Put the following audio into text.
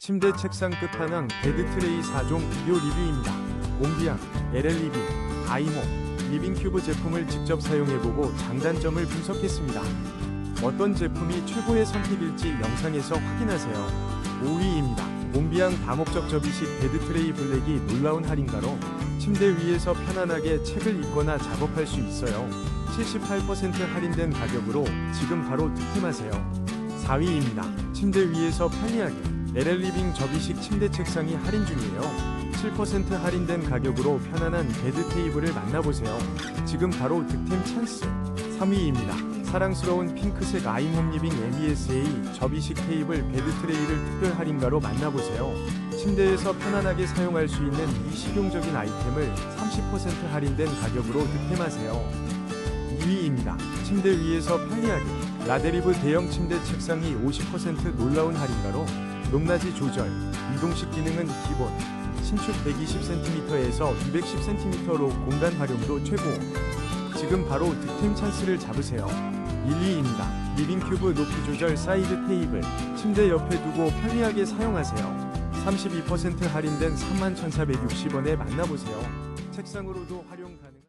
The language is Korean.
침대 책상 끝판왕 베드 트레이 4종 비교 리뷰입니다. 몽비앙, LL 리빙, 아이모, 리빙 큐브 제품을 직접 사용해보고 장단점을 분석했습니다. 어떤 제품이 최고의 선택일지 영상에서 확인하세요. 5위입니다. 몽비앙 다목적 접이식 베드 트레이 블랙이 놀라운 할인가로 침대 위에서 편안하게 책을 읽거나 작업할 수 있어요. 78% 할인된 가격으로 지금 바로 득템하세요. 4위입니다. 침대 위에서 편리하게 LL 리빙 접이식 침대 책상이 할인 중이에요. 7% 할인된 가격으로 편안한 베드 테이블을 만나보세요. 지금 바로 득템 찬스. 3위입니다. 사랑스러운 핑크색 아이홈 리빙 MBSA 접이식 테이블 베드 트레이를 특별 할인가로 만나보세요. 침대에서 편안하게 사용할 수 있는 이 실용적인 아이템을 30% 할인된 가격으로 득템하세요. 2위입니다. 침대 위에서 편리하게 라데리브 대형 침대 책상이 50% 놀라운 할인가로 높낮이 조절, 이동식 기능은 기본, 신축 120cm에서 210cm로 공간 활용도 최고. 지금 바로 득템 찬스를 잡으세요. 1위입니다. 리빙 큐브 높이 조절 사이드 테이블, 침대 옆에 두고 편리하게 사용하세요. 32% 할인된 31,460원에 만나보세요. 책상으로도 활용 가능.